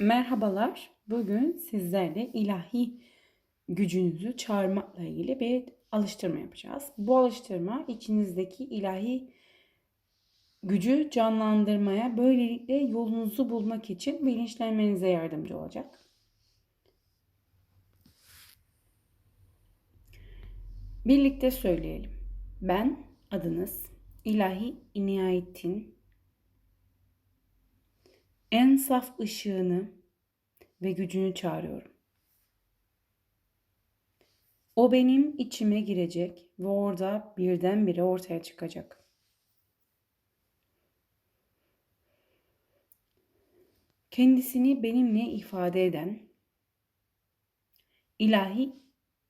Merhabalar. Bugün sizlerle ilahi gücünüzü çağırmakla ilgili bir alıştırma yapacağız. Bu alıştırma içinizdeki ilahi gücü canlandırmaya, böylelikle yolunuzu bulmak için bilinçlenmenize yardımcı olacak. Birlikte söyleyelim. Ben adınız ilahi inayetin en saf ışığını ve gücünü çağırıyorum. O benim içime girecek ve orada birdenbire ortaya çıkacak. Kendisini benimle ifade eden ilahi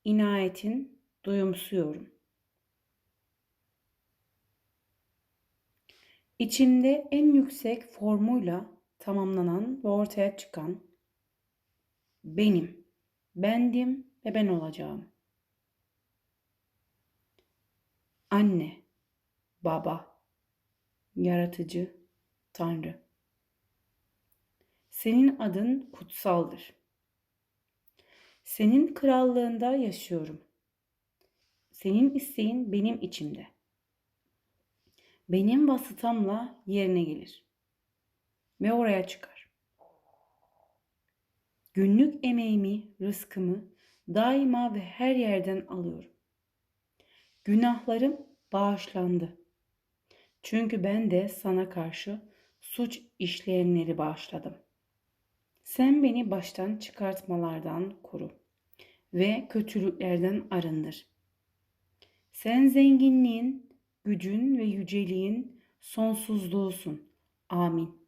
inayetin duyumsuyorum. İçimde en yüksek formuyla tamamlanan ve ortaya çıkan benim, bendim ve ben olacağım. Anne, baba, yaratıcı, Tanrı. Senin adın kutsaldır. Senin krallığında yaşıyorum. Senin isteğin benim içimde. Benim vasıtamla yerine gelir ve oraya çıkar. Günlük emeğimi, rızkımı daima ve her yerden alıyorum. Günahlarım bağışlandı. Çünkü ben de sana karşı suç işleyenleri bağışladım. Sen beni baştan çıkartmalardan koru ve kötülüklerden arındır. Sen zenginliğin, gücün ve yüceliğin sonsuzluğusun. Amin.